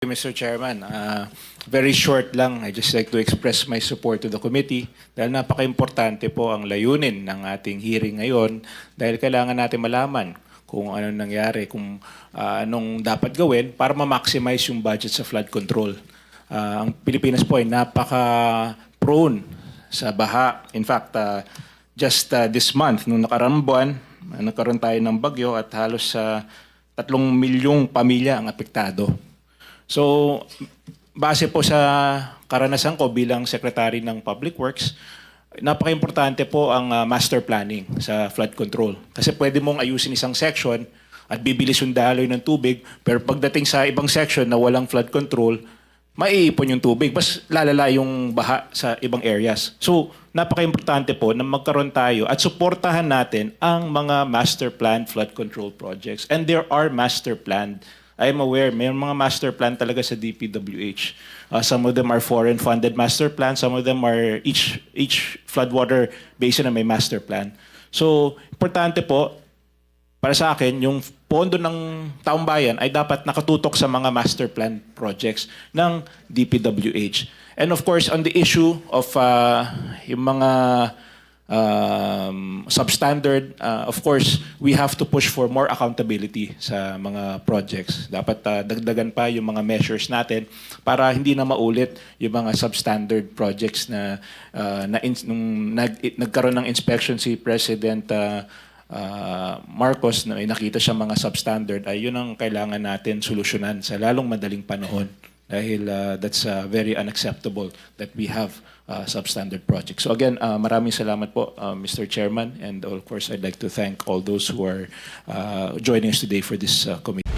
Mr. Chairman. Uh, very short lang, I just like to express my support to the committee dahil napaka-importante po ang layunin ng ating hearing ngayon dahil kailangan natin malaman kung ano nangyari, kung uh, anong dapat gawin para ma-maximize yung budget sa flood control. Uh, ang Pilipinas po ay napaka-prone sa baha. In fact, uh, just uh, this month, nung nakaraang buwan, uh, nagkaroon tayo ng bagyo at halos sa tatlong milyong pamilya ang apektado. So, base po sa karanasan ko bilang Secretary ng Public Works, napaka-importante po ang uh, master planning sa flood control. Kasi pwede mong ayusin isang section at bibilis yung daloy ng tubig, pero pagdating sa ibang section na walang flood control, maiipon yung tubig, mas lalala yung baha sa ibang areas. So, napaka-importante po na magkaroon tayo at suportahan natin ang mga master plan flood control projects. And there are master plan I'm aware, may mga master plan talaga sa DPWH. Uh, some of them are foreign funded master plan, some of them are each each floodwater basin na may master plan. So, importante po para sa akin, yung pondo ng taong bayan ay dapat nakatutok sa mga master plan projects ng DPWH. And of course, on the issue of uh, yung mga um, substandard, uh, of course, we have to push for more accountability sa mga projects. Dapat uh, dagdagan pa yung mga measures natin para hindi na maulit yung mga substandard projects na, uh, na in, nung nag, nagkaroon ng inspection si President uh, uh, Marcos na nakita siya mga substandard ay yun ang kailangan natin solusyonan sa lalong madaling panahon dahil uh, that's uh, very unacceptable that we have uh, substandard projects. So again, uh, maraming salamat po, uh, Mr. Chairman, and of course, I'd like to thank all those who are uh, joining us today for this uh, committee.